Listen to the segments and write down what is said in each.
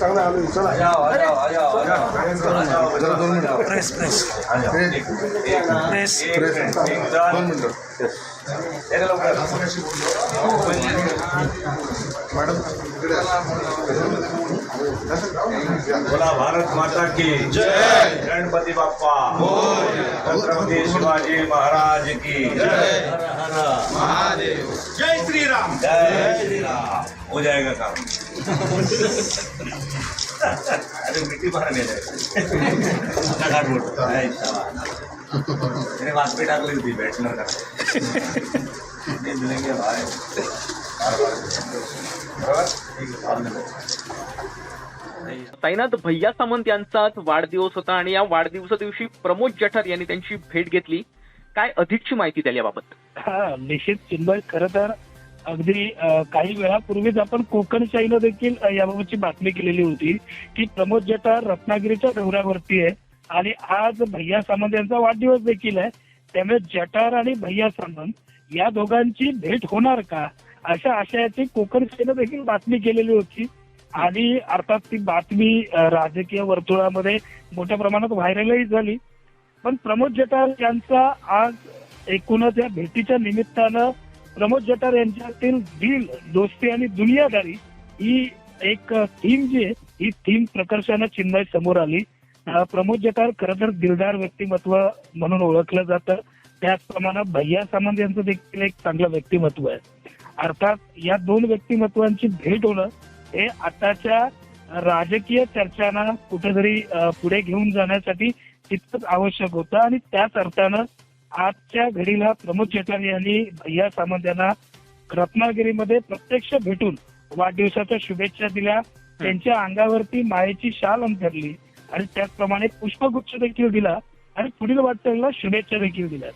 चांगला आलो चला. जरा दोन मिनिटं. Press press. प्रेस. प्रेस. दोन मिनिटं. मॅडम. बोला भारत माता की जय. गणपती बाप्पा. छत्रपती शिवाजी महाराज की जय. महादेव. जय श्री राम जय श्री राम हो जाएगा काम। अरे मिट्टी भरने मैंने बात पे टाकली होती बॅटनर साईनाथ भैया सामंत यांचा आज वाढदिवस होता आणि या वाढदिवसा दिवशी प्रमोद जठार यांनी त्यांची भेट घेतली. काय अधिकची माहिती याबाबत? हा निश्चित चिन्मय खरं तर अगदी काही वेळापूर्वीच आपण कोकणशाहीनं देखील याबाबतची बातमी केलेली होती की प्रमोद जठार रत्नागिरीच्या दौऱ्यावरती आहे आणि आज भैया सामंत यांचा वाढदिवस देखील आहे. त्यामुळे जटार आणि भैया सामंत या दोघांची भेट होणार का? अशा आशयाची कोकणशाहीनं देखील बातमी केलेली होती. आणि अर्थात ती बातमी राजकीय वर्तुळामध्ये मोठ्या प्रमाणात व्हायरलही झाली. पण प्रमोद जटार यांचा आज एकूणच या भेटीच्या निमित्तानं प्रमोद जठार यांच्यातील दिल दोस्ती आणि दुनियादारी ही एक थीम जी आहे ही थीम प्रकर्षानं चिन्मय समोर आली. प्रमोद जठार खरं तर दिलदार व्यक्तिमत्व म्हणून ओळखलं जातं. त्याचप्रमाणे भैया सामंत यांचं देखील एक चांगलं व्यक्तिमत्व आहे. अर्थात या दोन व्यक्तिमत्वांची भेट होणं हे आताच्या राजकीय चर्चांना कुठेतरी पुढे घेऊन जाण्यासाठी तितकंच आवश्यक होतं आणि त्याच अर्थानं आजच्या घडीला प्रमोद चेटाणी यांनी भैया सामंत यांना रत्नागिरीमध्ये प्रत्यक्ष भेटून वाढदिवसाच्या शुभेच्छा दिल्या. त्यांच्या अंगावरती मायेची शाल अंतरली आणि त्याचप्रमाणे पुष्पगुच्छ देखील दिला आणि पुढील वाटचालीला शुभेच्छा देखील दिल्या.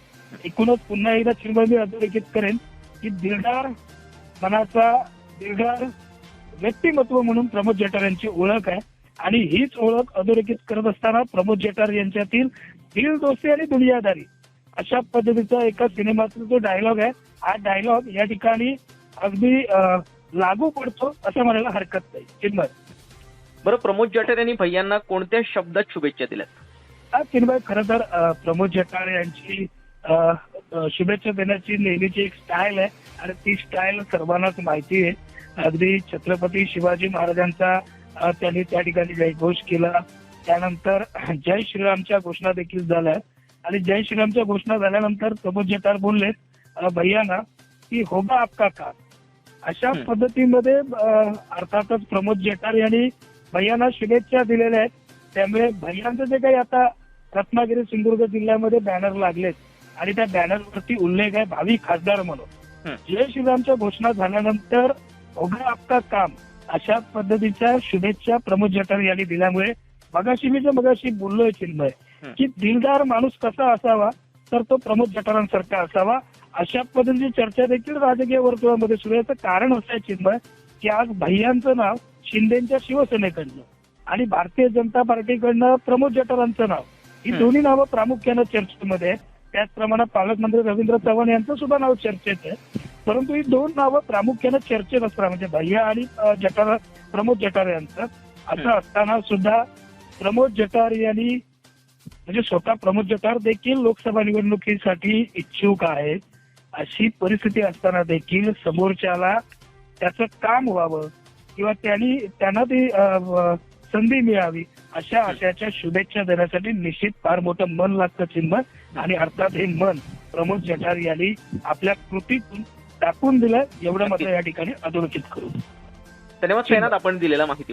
एकूणच पुन्हा एकदा चिन्मय मी अधोरेखित करेन की दिलदार मनाचा दिलदार व्यक्तिमत्व म्हणून प्रमोद जेठार यांची ओळख आहे. आणि हीच ओळख अधोरेखित करत असताना प्रमोद जेठार यांच्यातील दिल दोस्ती आणि दुनियादारी अशा पद्धतीचा एका सिनेमाचा जो डायलॉग आहे हा डायलॉग या ठिकाणी अगदी लागू पडतो असं म्हणायला हरकत नाही. चिन्मय बरं प्रमोद जठार यांनी भैयांना कोणत्या शब्दात शुभेच्छा दिल्यात? हा चिन्मय खरं तर प्रमोद जठार यांची शुभेच्छा देण्याची नेहमीची एक स्टाईल आहे आणि ती स्टाईल सर्वांनाच माहिती आहे. अगदी छत्रपती शिवाजी महाराजांचा त्यांनी त्या ठिकाणी जयघोष केला. त्यानंतर जय श्रीरामच्या घोषणा देखील झाल्या. आणि जय श्रीरामच्या घोषणा झाल्यानंतर प्रमोद जठार बोलले अं, भैयाना की होगा आपका काम अशा. पद्धतीमध्ये अर्थातच प्रमोद जठार यांनी भैयांना शुभेच्छा दिलेल्या आहेत त्यामुळे भैयांचं जे काही आता रत्नागिरी सिंधुदुर्ग जिल्ह्यामध्ये बॅनर लागलेत आणि त्या बॅनरवरती उल्लेख आहे भावी खासदार म्हणून. जय श्रीरामच्या घोषणा झाल्यानंतर होगा आपका काम अशा पद्धतीच्या शुभेच्छा प्रमोद जठार यांनी दिल्यामुळे मगाशी मी जे मगाशी बोललोय चिन्मय. की दिलदार माणूस कसा असावा तर तो प्रमोद जठारांसारखा असावा. अशा पद्धतीची चर्चा देखील राजकीय वर्तुळामध्ये सुरू आहे. याचं कारण असं आहे चिन्मय की आज भैयांचं नाव शिंदेच्या शिवसेनेकडनं आणि भारतीय जनता पार्टीकडनं प्रमोद जठारांचं नाव. ही. दोन्ही नावं प्रामुख्यानं चर्चेमध्ये त्याचप्रमाणे पालकमंत्री रवींद्र चव्हाण यांचं सुद्धा नाव चर्चेत आहे. परंतु ही दोन नावं प्रामुख्यानं चर्चेत असतात म्हणजे भैया आणि अ, जठार प्रमोद जठार यांचं असं. असताना सुद्धा प्रमोद जठार यांनी म्हणजे स्वतः प्रमोद जठार देखील लोकसभा निवडणुकीसाठी इच्छुक आहेत. अशी परिस्थिती असताना देखील समोरच्याला त्याचं काम व्हावं किंवा त्यांनी त्यांना ती संधी मिळावी अशा आशयाच्या शुभेच्छा देण्यासाठी निश्चित फार मोठं मन लागतं चिन्ह. आणि अर्थात हे मन प्रमोद जठार यांनी आपल्या कृतीतून टाकून दिलं. एवढं मात्र या ठिकाणी अधोरेखित करू. धन्यवाद आपण दिलेल्या माहिती